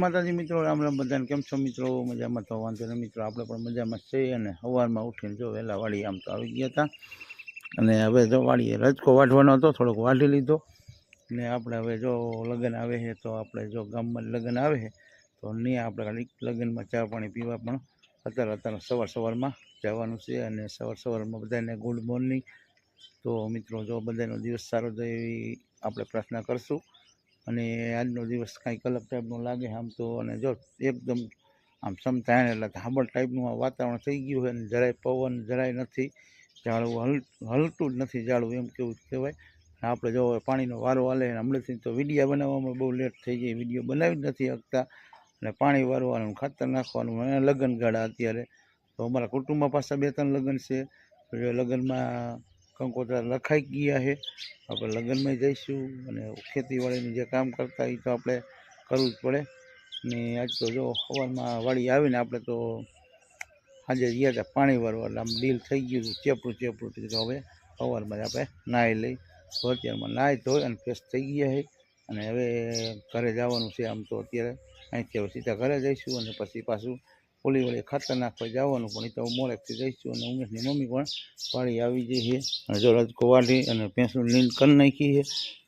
માતાજી મિત્રો, રામ રામ બધાને. કેમ છો મિત્રો? મજામાં તો વાંધો નહીં. મિત્રો, આપણે પણ મજામાં છીએ અને સવારમાં ઉઠીને જો વહેલા વાળી આમ તો આવી ગયા હતા. અને હવે જો વાડીએ રજકો વાઢવાનો હતો, થોડોક વાઢી લીધો. ને આપણે હવે જો લગ્ન આવે છે, તો આપણે જો ગામમાં લગ્ન આવે છે, તો નહીં આપણે લગ્નમાં ચા પાણી પીવા પણ અત્યારે અત્યારે સવાર સવારમાં જવાનું છે અને સવાર સવારમાં બધાને ગુડ મોર્નિંગ. તો મિત્રો, જો બધાનો દિવસ સારો જાય એવી આપણે પ્રાર્થના કરશું. અને આજનો દિવસ કાંઈક અલગ ટાઈપનો લાગે આમ તો, અને જો એકદમ આમ સમતા એટલે ધાબળ ટાઈપનું આ વાતાવરણ થઈ ગયું હોય અને જરાય પવન જરાય નથી, ઝાડવું હલ, હલતું જ નથી ઝાડવું એમ કેવું કહેવાય. અને આપણે જો પાણીનો વારો હાલે અને હમણાંથી તો વિડીયા બનાવવામાં બહુ લેટ થઈ જાય વીડિયો બનાવી જ નથી શકતા. અને પાણી વારવાનું ખાતર નાખવાનું, અને લગ્ન ગાળા અત્યારે. તો અમારા કુટુંબમાં પાછા બે ત્રણ લગ્ન છે. લગ્નમાં કંકોત્રા લખાઈ ગયા છે. આપણે લગ્નમાં જઈશું અને ખેતીવાડીનું જે કામ કરતા એ તો આપણે કરવું જ પડે. ને આજ તો જો સવારમાં વાળી આવીને આપણે તો આજે ગયા હતા પાણી વાળવા આમ ડીલ થઈ ગયું હતું ચેપડું ચેપડું. થયું હવે સવારમાં આપણે નાહી લઈ. તો અત્યારમાં નાહી ધોઈ અને ફ્રેશ થઈ ગયા છે. અને હવે ઘરે જવાનું છે આમ તો અત્યારે. અહીંથી હવે સીધા ઘરે જઈશું અને પછી પાછું ઓલી વળી ખાતર નાખવા જવાનું પણ એ તો મોડેકથી જઈશું અને ઉમેશની મમ્મી પણ વાડી આવી જઈ છે. અને જો રજકો અને ભેંસનું લીન કરી નાખી છે.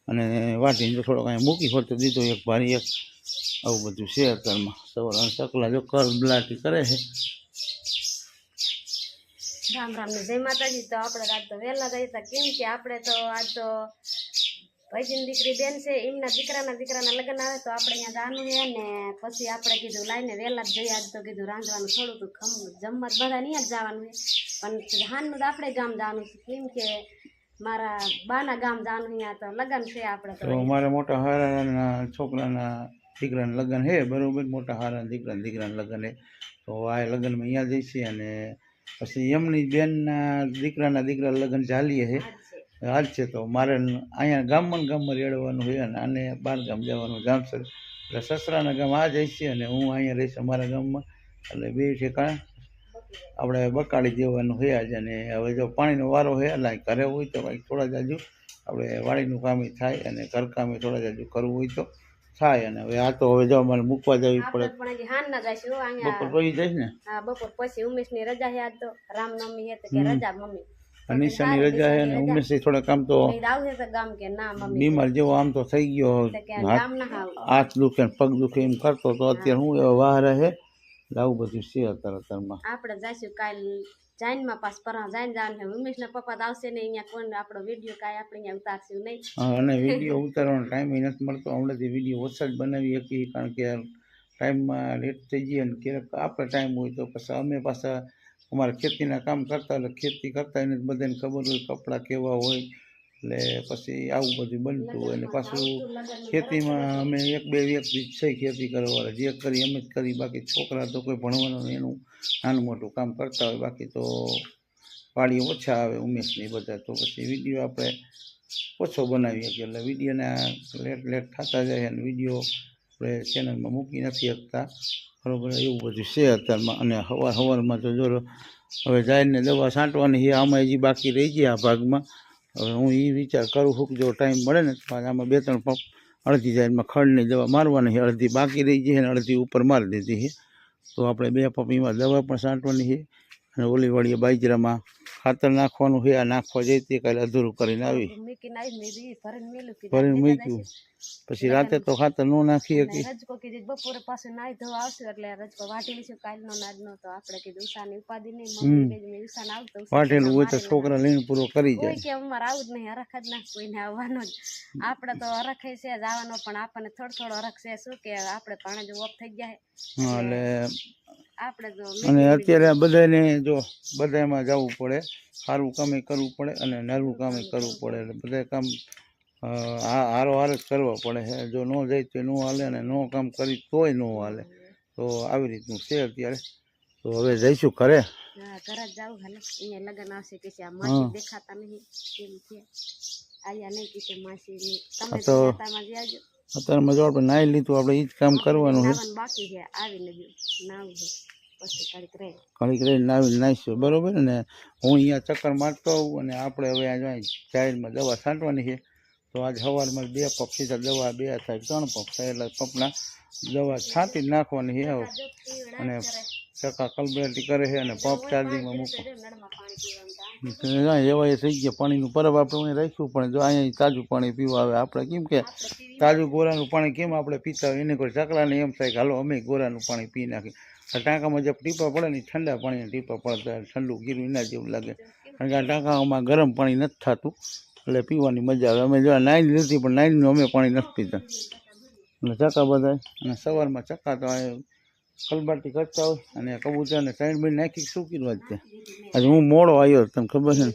અને વાઢીને જો થોડોક અહીંયા મૂકી હોય તો દીધો એક ભારી એક. આવું બધું છે અત્યારમાં. સવાર અને ચકલા જો કર બ્લાટી કરે છે. રામ રામ ને જય માતાજી. તો આપણે રાત તો વહેલા હતા. કેમ કે આપણે તો આજ તો ભાઈજીની દીકરી બેન છે એમના દીકરાના દીકરાના લગ્ન આવે તો આપણે અહીંયા જવાનું છે ને પછી આપણે કીધું લાઈને વહેલા જ જઈએ આજ તો કીધું રાંધવાનું થોડું તો ખમ જમવા બધા અહીંયા જ જવાનું છે. પણ હાનનું તો આપણે ગામ જવાનું છે. કેમ કે મારા બાના ગામ જવાનું અહીંયા તો લગ્ન છે આપણે તો. મારે મોટા હારાના છોકરાના દીકરાના લગ્ન છે બરોબર? મોટા હારાના દીકરાના દીકરાના લગ્ન છે. તો આ લગ્નમાં અહીંયા જઈશું અને પછી એમની બેનના દીકરાના દીકરા લગ્ન ચાલીએ છે. આજ છે. હાલ છે તો મારે અહીંયા ગામમાં ગામમાં રેડવાનું હોય અને આને બાર ગામ જવાનું ગામસર એટલે સસરાના ગામ આ જઈશ અને હું અહીંયા રહીશ અમારા ગામમાં. એટલે બે ઠેકાણા આપણે બકાડી દેવાનું હોય આજે અને હવે જો પાણીનો વારો હોય એટલે ઘરે હોય તો કંઈક થોડા જાજુ આપણે વાડીનું કામ થાય અને ઘરકામે થોડા જાજુ કરવું હોય તો થાય અને હવે આ તો હવે જો અમારે મૂકવા જવી પડે. બપોર પછી જઈશ ને? હા બપોર પછી ઉમેશની રજા છે આજ તો રામનવમી તો રજા મમ્મી. અનિશાની રજા છે અને ઉમેશથી થોડા કામ તો બીમાર જેવો આમ તો થઈ ગયો. હાથ દુખે પગ દુખે એમ કરતો તો અત્યારે હું એવો વાહ રહે? લાવું બધું છે અત્યારે અત્યારમાં. આપણે જઈશું કાલ જાઈનમાં પાસ પરા જાઈન જવાનું છે. ઉમેશના પપ્પા તો આવશે ને અહીંયા કોણ આપણો વીડિયો કાંઈ આપણે અહીંયા ઉતારશું નહીં. હા અને વીડિયો ઉતારવાનો ટાઈમ નથી મળતો. હમણાંથી વીડિયો ઓછા જ બનાવી શકીએ કારણ કે ટાઈમમાં લેટ થઈ જઈએ ને ક્યારેક આપણે ટાઈમ હોય તો પછી અમે પાછા અમારા ખેતીના કામ કરતા એટલે ખેતી કરતા એને બધાને ખબર હોય, કપડાં કેવા હોય, એટલે પછી આવું બધું બનતું હોય. ને પાછું ખેતીમાં અમે એક બે વ્યક્તિ છે ખેતી કરવાવાળા. જે કરી અમે જ કરી. બાકી છોકરા તો કોઈ ભણવાનું એનું નાનું મોટું કામ કરતા હોય. બાકી તો વાડીઓ ઓછા આવે ઉમેશની બધા. તો પછી વીડિયો આપણે ઓછો બનાવીએ છીએ એટલે વિડીયોના લેટ લેટ થતા જાય અને વીડિયો આપણે ચેનલમાં મૂકી નથી શકતા. બરાબર, એવું બધું છે અત્યારમાં. અને હવાર હવારમાં તો જો હવે જાહેરને દવા છાંટવાની છે, આમાં હજી બાકી રહી ગયા આ ભાગમાં. હવે હું એ વિચાર કરું છું જો ટાઈમ મળે ને, તો આમાં બે ત્રણ પંપ અડધી જાહેરમાં ખડની દવા મારવાની છે. અડધી બાકી રહી ગઈ છે અને અડધી ઉપર મારી દીધી છે. તો આપણે બે પંપ એમાં દવા પણ છાંટવાની છે. અને ઓલીવાળીએ બાજરામાં ખાતર નાખવાનું છે આ નાખવા જઈ તે કાલે અધૂરું કરીને આવી. ભરીને મૂક્યું. પછી રાતે તો ખાતર ન નાખી ને શકી રજકો કીધું બપોરે પાછું નાઈ ધોવા આવશે એટલે રજકો વાટી લઈશું કાલનો નાજનો તો આપણે કીધું ઉષાની ઉપાધિ નહીં ઉષાને આવતો વાટેલું હોય તો છોકરા લઈને પૂરો કરી જાય. કે અમારે આવું જ નહીં હરખ જ ના કોઈને આવવાનો જ. આપણે તો અરખ છે જવાનો પણ આપણને થોડો થોડો અરખ છે શું કે આપણે પાણી જ ઓફ થઈ જાય એટલે અને અત્યારે બધાને જો બધામાં જવું પડે સારું કામે કરવું પડે અને નરવું કામે કરવું પડે. એટલે બધા કામ હારો હાર જ કરવા પડે. છે જો ન જાય તો ન હાલે અને ન કામ કરી તોય ન હાલે. તો આવી રીતનું છે અત્યારે. તો હવે જઈશું ઘરે. ઘરે જ હાલે અહીંયા લગન આવશે કે આ માસી દેખાતા નહીં. કેમ છે આયા નહીં કે માસી. તમે તો- અત્યારમાં જો આપણે નાહી લીધું આપણે એ જ કામ કરવાનું છે. નાવી નાવું ઘડીક રહે ઘડીક નાહીશું બરોબર ને? હું અહીંયા ચક્કર મારતો હોઉં અને આપણે હવે આ જાહેરમાં દવા છાંટવાની છે. તો આજ સવારમાં બે પગ સીધા દવા બે થાય ત્રણ પગ થાય એટલે પગના દવા છાંટી નાખવાની છે હવે. અને ચક્કા ચકા કલબેટી કરે છે અને પંપ ચાર્જિંગમાં મૂકો. પાણી એવા એ થઈ ગયા. પાણીનું પરબ આપણે રાખ્યું પણ જો અહીંયા તાજું પાણી પીવા આવે. આપણે કેમ કે તાજું ગોરાનું પાણી કેમ આપણે પીતા હોય? એને કોઈ ચકલાને એમ થાય કે હાલો અમે ગોરાનું પાણી પી નાખી ટાંકામાં જે ટીપા પડે ને ઠંડા પાણીના ટીપા પડતા ઠંડુ ગીરું એના જેવું લાગે. કારણ કે આ ટાંકામાં ગરમ પાણી નથી થતું. એટલે પીવાની મજા આવે. અમે જો આ નાઈન લીધી પણ નાઈનનું અમે પાણી નથી પીતા. એટલે ચકા બધા અને સવારમાં ચકા તો આ કલબાટી કરતા હોય અને કબૂતરને સાઈડ બી નાખી સૂકી કર્યું છે આજે હું મોડો આવ્યો તમને ખબર છે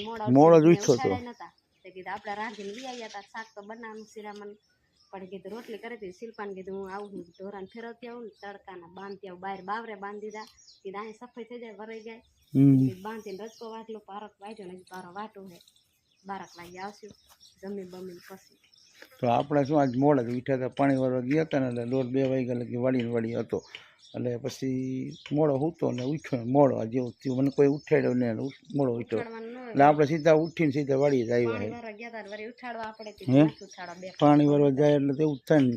મોડા મોડો જ ઉઠ્યો તો. ઉઠાડ્યા નતા. તે કીધું આપણે રાંધીને લઈ આવ્યા હતા શાક તો બનાવવાનું શિરામણ પણ કીધું રોટલી કરી હતી. શિલ્પાને કીધું હું આવું હું ઢોરાને ફેરવતી આવું ને તડકાના બાંધતી આવું બહાર બાવરે બાંધી દીધા. કીધું અહીં સફાઈ થઈ જાય વરાઈ જાય. બાંધીને રજકો વાટલો પારક વાટ્યો ને પારો વાટો હે. બારક વાગે આવશું જમી બમીને પછી. તો આપણે શું આજ મોડા જ ઉઠ્યા હતા પાણી વાળવા ગયા હતા ને એટલે દોઢ બે વાગ્યા લગી વાડીને વાડી હતો. એટલે પછી મોડો સૂતો ને ઉઠ્યો મોડો આ જેવું થયું. મને કોઈ ઉઠાડ્યો ને મોડો ઉઠ્યો. એટલે આપણે સીધા ઉઠીને સીધા વાળી જ આવ્યા વાળા વળી હે? પાણી વરવા જાય એટલે તેવું જ થાય ને.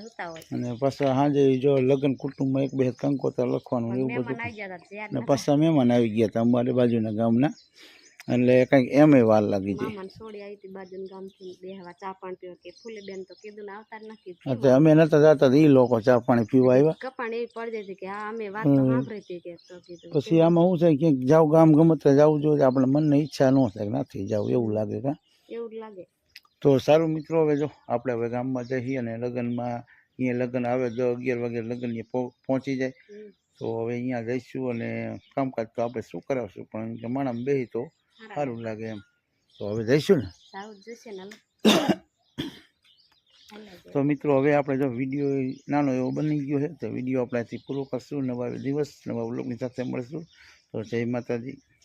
હુતા અને પાછા સાંજે જો લગ્ન કુટુંબમાં એક બે કંકોતા લખવાનું એવું બધું ને પાછા મહેમાન આવી ગયા હતા અમારી બાજુના ગામના. એટલે કંઈક એમ વાર લાગી જાય. છોડી આવી હતી બાજુના ગામથી બે ચા પાણી પીવા કે ફૂલી બેન તો કીધું ને આવતા નથી એટલે અમે નતા જતા તો એ લોકો ચા પાણી પીવા આવ્યા. કપાણ એવી પડી જતી કે હા અમે વાત તો સાંભળી હતી કે તો કીધું પછી આમાં શું છે ક્યાંક જાવ ગામ ગમે ત્યાં જવું જોઈએ આપણે મનને ઈચ્છા ન થાય કે નથી જાવ એવું લાગે કા? એવું લાગે. તો સારું મિત્રો હવે જો આપણે હવે ગામમાં જઈએ અને લગ્નમાં અહીંયા લગ્ન આવે દસ અગિયાર વાગે લગ્ન પહોંચી જાય. તો હવે અહીંયા જઈશું અને કામકાજ તો આપણે શું કરાવશું? પણ માણસ બેહી તો સારા લાગે એમ. તો હવે જઈશું ને. તો મિત્રો હવે આપણે જો વીડિયો નાનો એવો બની ગયો છે તો વીડિયો આપણાથી પૂરો કરશું નવા દિવસ નવા બ્લોગની સાથે મળશું. તો જય માતાજી.